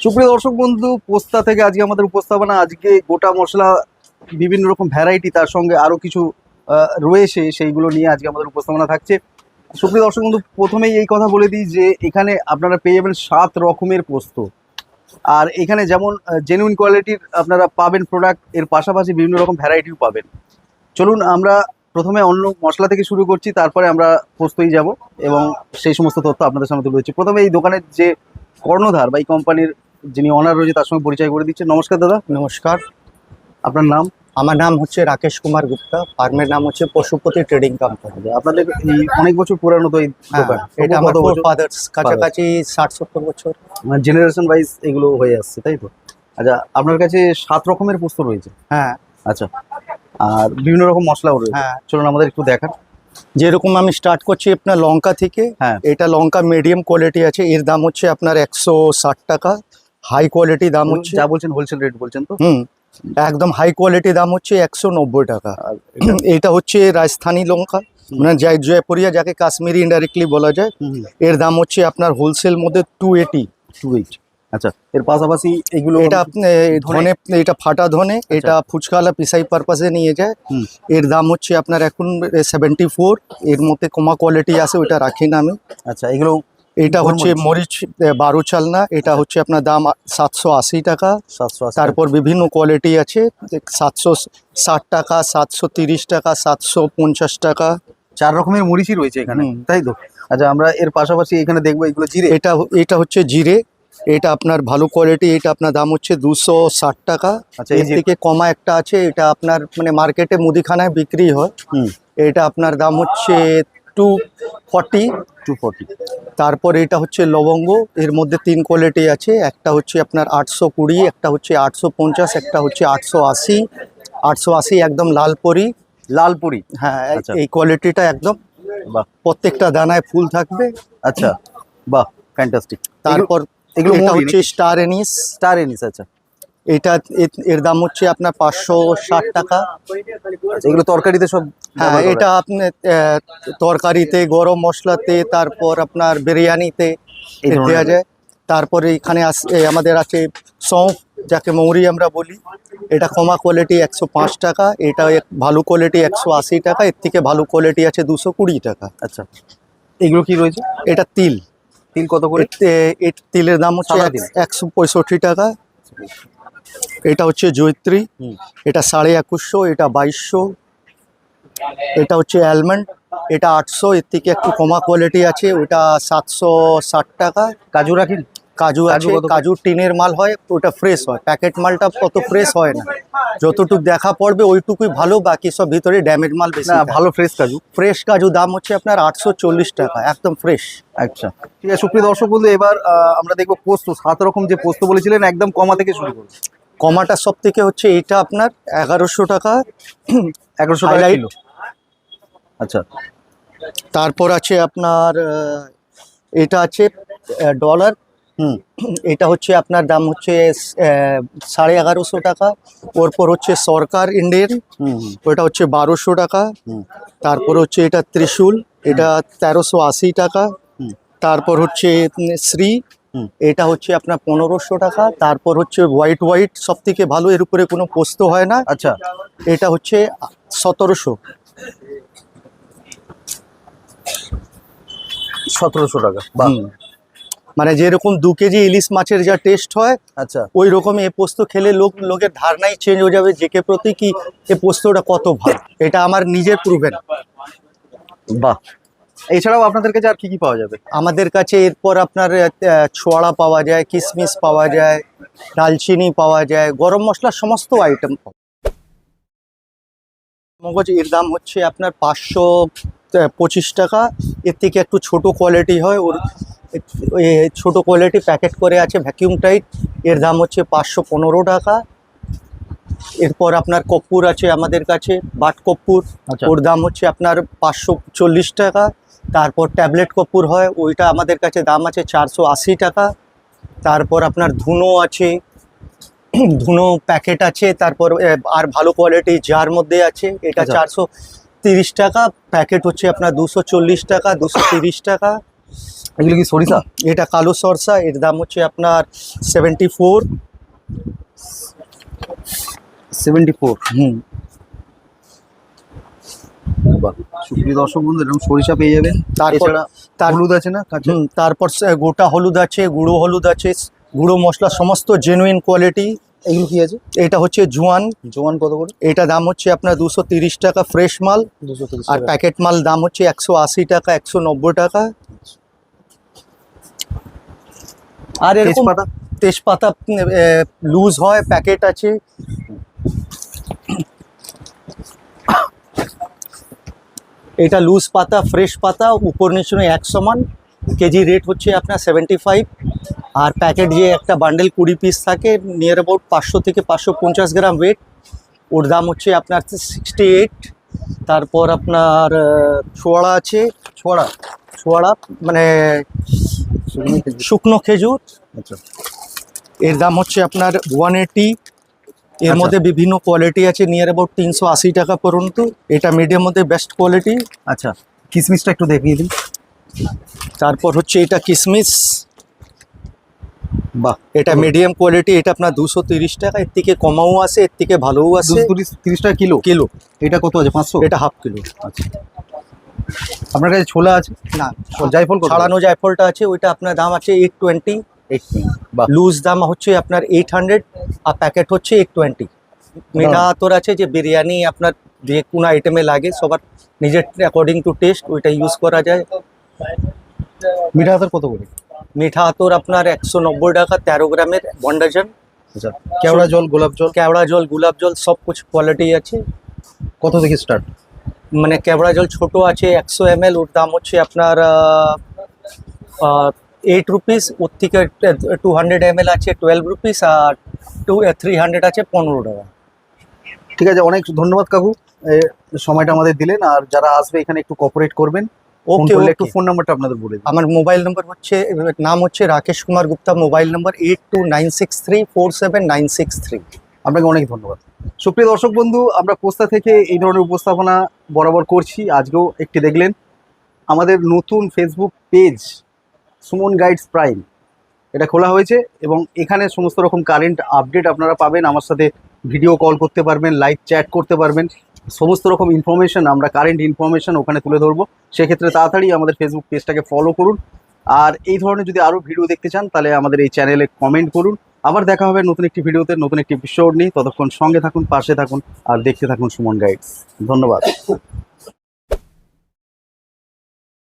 সুপ্রিয় দর্শক বন্ধু, পোস্তা থেকে আজকে আমাদের উপস্থাপনা, আজকে গোটা মশলা, বিভিন্ন রকম ভ্যারাইটি তার সঙ্গে আরও কিছু রয়েছে, সেইগুলো নিয়ে আজকে আমাদের উপস্থাপনা থাকছে। সুপ্রিয় দর্শক বন্ধু, প্রথমেই এই কথা বলে দিই যে এখানে আপনারা পেয়ে যাবেন সাত রকমের পোস্ত। আর এখানে যেমন জেনুইন কোয়ালিটির আপনারা পাবেন প্রোডাক্টের পাশাপাশি বিভিন্ন রকম ভ্যারাইটিও পাবেন। চলুন আমরা প্রথমে অন্য মশলা থেকে শুরু করছি, তারপরে আমরা পোস্তই যাব এবং সেই সমস্ত তথ্য আপনাদের সামনে তুলে প্রথমে এই দোকানের যে কর্ণধার বা এই কোম্পানির যিনি অনার রয়েছে তার সঙ্গে পরিচয় করে দিচ্ছে। নমস্কার দাদা। নমস্কার। আপনার নাম? আমার নাম হচ্ছে রাকেশ কুমার গুপ্তা। ফার্মের নাম হচ্ছে পশুপতি ট্রেডিং কোম্পানি। আপনাদের অনেক বছর পুরানো তো হ্যাঁ, এটা আমার ফাদার্স কাছাকাছি ষাট সত্তর বছর। জেনারেশন ওয়াইজ এগুলো হয়ে আসছে তাই তো? আচ্ছা আপনার কাছে সাত রকমের পোস্ত রয়েছে। হ্যাঁ। আচ্ছা আর বিভিন্ন রকম মশলাও রয়েছে। হ্যাঁ। চলুন আমাদের একটু দেখান। যেরকম আমি স্টার্ট করছি আপনার লঙ্কা থেকে হ্যাঁ। এটা লঙ্কা মিডিয়াম কোয়ালিটি আছে এর দাম হচ্ছে আপনার একশো ষাট টাকা হাই কোয়ালিটি দাম হচ্ছে যা বলছেন হোলসেল রেট বলছেন তো? হুম একদম হাই কোয়ালিটি দাম হচ্ছে একশো নব্বই টাকা। এটা- এটা হচ্ছে রাজস্থানী লঙ্কা মানে জয় জয়পুরিয়া যাকে কাশ্মীরি ইনডাইরেক্টলি বলা যায় এর দাম হচ্ছে আপনার হোলসেল মধ্যে টু এইটি টু এইট আচ্ছা এর পাশাপাশি এগুলো এটা ধনে এটা ফাটা ধনে এটা ফুচকালা পিসাই পারপাসে নিয়ে যায়। এর দাম হচ্ছে আপনার এখন সেভেন্টি ফোর এর মধ্যে কমা কোয়ালিটি আছে ওটা রাখি না আমি। আচ্ছা এগুলো এটা হচ্ছে মরিচ বারো চালনা। এটা হচ্ছে আপনার দাম সাতশো আশি টাকা। তারপর বিভিন্ন কোয়ালিটি আছে। সাতশো ষাট টাকা সাতশো তিরিশ টাকা সাতশো পঞ্চাশ টাকা। চার রকমের মরিচই রয়েছে এখানে তাই তো? আচ্ছা আমরা এর পাশাপাশি এখানে দেখব এগুলো জিরে। এটা এটা হচ্ছে জিরে। এটা আপনার ভালো কোয়ালিটি এটা আপনার দাম হচ্ছে দুশো ষাট টাকা। আচ্ছা এর থেকে কমা একটা আছে এটা আপনার মানে মার্কেটে মুদিখানায় বিক্রি হয়। হুম। এটা আপনার দাম হচ্ছে টু ফর্টি টু ফোরটি তারপর এটা হচ্ছে লবঙ্গ এর মধ্যে তিন কোয়ালিটি আছে। একটা হচ্ছে আপনার আটশো কুড়ি একটা হচ্ছে আটশো পঞ্চাশ একটা হচ্ছে আটশো আশি। আটশো আশি একদম লালপরি। লালপুরি? হ্যাঁ এই- আচ্ছা। এই কোয়ালিটিটা একদম বাহ। প্রত্যেকটা দানায় ফুল থাকবে। আচ্ছা। বাহ ফ্যান্টাস্টিক তারপর এগুলো এটা হচ্ছে স্টার এনিস স্টার এনিস আচ্ছা। এটা এর দাম হচ্ছে আপনার পাঁচশো ষাট টাকা। আচ্ছা, এগুলো তরকারিতে সব হ্যাঁ এটা আপনি তরকারিতে গরম মশলাতে তারপর আপনার বিরিয়ানিতে দেওয়া যায়। তারপরে এখানে আস- আমাদের আছে সৌঁফ যাকে মৌরি আমরা বলি। এটা কমা কোয়ালিটি একশো পাঁচ টাকা এটা এক- ভালো কোয়ালিটি একশো আশি টাকা এর থেকে ভালো কোয়ালিটি আছে দুশো কুড়ি টাকা। আচ্ছা। এগুলো কি রয়েছে? এটা তিল। তিল কত করে? তিলের দাম হচ্ছে। একশো পঁয়ষট্টি টাকা। এটা হচ্ছে জৈত্রী এটা সাড়ে একুশশো এটা বাইশশো। এটা হচ্ছে অ্যালমন্ড এটা আটশো। এর থেকে একটু কমা কোয়ালিটি আছে। ওটা সাতশো ষাট টাকা। কাজু রাখেন কাজু আছে কাজু টিনের মাল হয় ওটা ফ্রেশ হয়। প্যাকেট মালটা কত ফ্রেশ হয় না। যতটুকু দেখা পড়বে ওইটুকুই ভালো বাকি সব ভিতরে ড্যামেজ মাল বেশি না ভালো ফ্রেশ কাজু। ফ্রেশ কাজু দাম হচ্ছে আপনার আটশো চল্লিশ টাকা একদম ফ্রেশ আচ্ছা। ঠিক আছে সুপ্রিয় দর্শক বন্ধু এবার আমরা দেখব পোস্ত সাত রকম যে পোস্ত বলেছিলেন একদম কমা থেকে শুরু করব কমাটা সব থেকে হচ্ছে এটা আপনার এগারোশো টাকা এগারোশো টাকা কিলো। আচ্ছা। তারপর আছে আপনার এটা আছে ডলার হুম। এটা হচ্ছে আপনার দাম হচ্ছে সাড়ে এগারোশো টাকা। ওরপর হচ্ছে সরকার হুম, ওটা হচ্ছে বারোশো টাকা। হুম। তারপর হচ্ছে এটা ত্রিশূল এটা তেরোশো আশি টাকা। তারপর হচ্ছে শ্রী এটা হচ্ছে আপনার পনেরোশো টাকা। তারপর হচ্ছে হোয়াইট হোয়াইট সব থেকে ভালো এর উপরে কোনো পোস্ত হয় না। আচ্ছা। এটা হচ্ছে সতেরোশো। সতেরোশো টাকা মানে যেরকম দু কেজি ইলিশ মাছের যা টেস্ট হয় আচ্ছা। ওই রকম এ পোস্ত খেলে লোক লোকের ধারণাই চেঞ্জ হয়ে যাবে যে কে প্রতি কি এ পোস্তটা কত ভালো। এটা আমার নিজের প্রুভেন বাহ। এছাড়াও আপনাদের কাছে আর কি কি পাওয়া যাবে? আমাদের কাছে এরপর আপনার ছোয়াড়া পাওয়া যায় কিশমিশ পাওয়া যায় দালচিনি পাওয়া যায় গরম মশলার সমস্ত আইটেম মগজ এর দাম হচ্ছে আপনার পাঁচশো পঁচিশ টাকা। এর থেকে একটু ছোট কোয়ালিটি হয় ওর ছোট কোয়ালিটি প্যাকেট করে আছে ভ্যাকিউম টাইট। এর দাম হচ্ছে পাঁচশো পনেরো টাকা। এরপর আপনার কর্পূর আছে আমাদের কাছে বাট কর্পূর আচ্ছা। ওর দাম হচ্ছে আপনার পাঁচশো চল্লিশ টাকা। তারপর ট্যাবলেট কর্পূর হয় ওইটা আমাদের কাছে দাম আছে চারশো আশি টাকা। তারপর আপনার ধুনো আছে। ধুনো প্যাকেট আছে তারপর আর ভালো কোয়ালিটি যার মধ্যে আছে। এটা আচ্ছা। চারশো তিরিশ টাকা প্যাকেট হচ্ছে আপনার দুশো চল্লিশ টাকা দুশো তিরিশ টাকা। এগুলো কি সরিষা? এটা কালো সরষা এর দাম হচ্ছে আপনার seventy four seventy four hmm সুপ্রিয় দর্শক বন্ধু এরকম সরিষা পেয়ে যাবেন তারপর এছাড়া তার হলুদ আছে না হুম, তারপর গোটা হলুদ আছে গুঁড়ো হলুদ আছে গুঁড়ো মশলা সমস্ত জেনুইন কোয়ালিটি এগুলো কি আছে? এটা হচ্ছে জোয়ান। জোয়ান কত করে? এটা দাম হচ্ছে আপনার দুশো তিরিশ টাকা ফ্রেশ মাল। দুশো তিরিশ আর প্যাকেট মাল দাম হচ্ছে একশো আশি টাকা একশো নব্বই টাকা। আর এরকম তেজপাতা তেজপাতা লুজ হয় প্যাকেট আছে। এটা লুজ পাতা ফ্রেশ পাতা উপর নিচে এক সমান কেজি রেট হচ্ছে আপনার সেভেন্টি ফাইভ আর প্যাকেট যে একটা বান্ডেল কুড়ি পিস থাকে নিয়ার অ্যাবাউট পাঁচশো থেকে পাঁচশো পঞ্চাশ গ্রাম ওয়েট ওর দাম হচ্ছে আপনার সিক্সটি এইট তারপর আপনার ছোয়াড়া আছে ছড়া ছোয়াড়া মানে শুকনো খেজুর। আচ্ছা। এর দাম হচ্ছে আপনার ওয়ান এইটি এর আচ্ছা। মধ্যে বিভিন্ন কোয়ালিটি আছে নিয়ার অ্যাবাউট তিনশো আশি টাকা পর্যন্ত। এটা মিডিয়াম মধ্যে বেস্ট কোয়ালিটি আচ্ছা। কিসমিসটা একটু দেখিয়ে দিন। তারপর হচ্ছে এটা কিসমিস। বাহ এটা মিডিয়াম কোয়ালিটি এটা আপনার দুশো তিরিশ টাকা এর থেকে কমাও আছে এর থেকে ভালোও আছে। তিরিশ টাকা কিলো? কিলো। এটা কত আছে পাঁচশো? এটা হাফ কিলো। আচ্ছা। আপনার কাছে ছোলা আছে? না। জায়ফল ছাড়ানো জায়ফলটা আছে ওইটা আপনার দাম আছে এইট টোয়েন্টি বাহ। লুজ দাম হচ্ছে আপনার এইট হান্ড্রেড আর প্যাকেট হচ্ছে এইট টোয়েন্টি মিঠা আতর আছে যে বিরিয়ানি আপনার যে কোনো আইটেমে লাগে সবার নিজের অ্যাকর্ডিং টু টেস্ট ওইটা ইউজ করা যায়। মিঠা হাতের কত করে? মিঠা আতর আপনার একশো নব্বই টাকা তেরো গ্রামের ওয়ান ডাজন আচ্ছা কেওড়া জল গোলাপ জল? কেওড়া জল গোলাপ জল সব কিছু কোয়ালিটি আছে। কত থেকে স্টার্ট মানে কেওড়া জল ছোট আছে একশো এম এল ওর দাম হচ্ছে আপনার এইট রুপিস ওর থেকে টু হান্ড্রেড এম এল আছে টুয়েলভ রুপিস আর টু থ্রি হান্ড্রেড আছে পনেরো টাকা। ঠিক আছে অনেক ধন্যবাদ কাকু। সময়টা আমাদের দিলেন আর যারা আসবে এখানে একটু কোঅপারেট করবেন। ওকে একটু ফোন নাম্বারটা আপনাদের বলে আমার মোবাইল নম্বর হচ্ছে নাম হচ্ছে Rakesh Kumar Gupta mobile number eight two nine six three four seven nine six three আপনাকে অনেক ধন্যবাদ। সুপ্রিয় দর্শক বন্ধু আমরা পোস্তা থেকে এই ধরনের উপস্থাপনা বরাবর করছি। আজকেও একটি দেখলেন আমাদের নতুন Facebook page Suman guides prime এটা খোলা হয়েছে এবং এখানে সমস্ত রকম কারেন্ট আপডেট আপনারা পাবেন। আমার সাথে ভিডিও কল করতে পারবেন লাইভ চ্যাট করতে পারবেন। সমস্ত রকম ইনফরমেশন আমরা কারেন্ট ইনফরমেশন ওখানে তুলে ধরবো। সেক্ষেত্রে তাড়াতাড়ি আমাদের ফেসবুক পেজটাকে ফলো করুন। আর এই ধরনের যদি আরও ভিডিও দেখতে চান, তাহলে আমাদের এই চ্যানেলে কমেন্ট করুন। আবার দেখা হবে নতুন একটি ভিডিওতে নতুন একটি বিষয় নিয়ে। ততক্ষণ সঙ্গে থাকুন, পাশে থাকুন, আর দেখতে থাকুন সুমন গাইড ধন্যবাদ।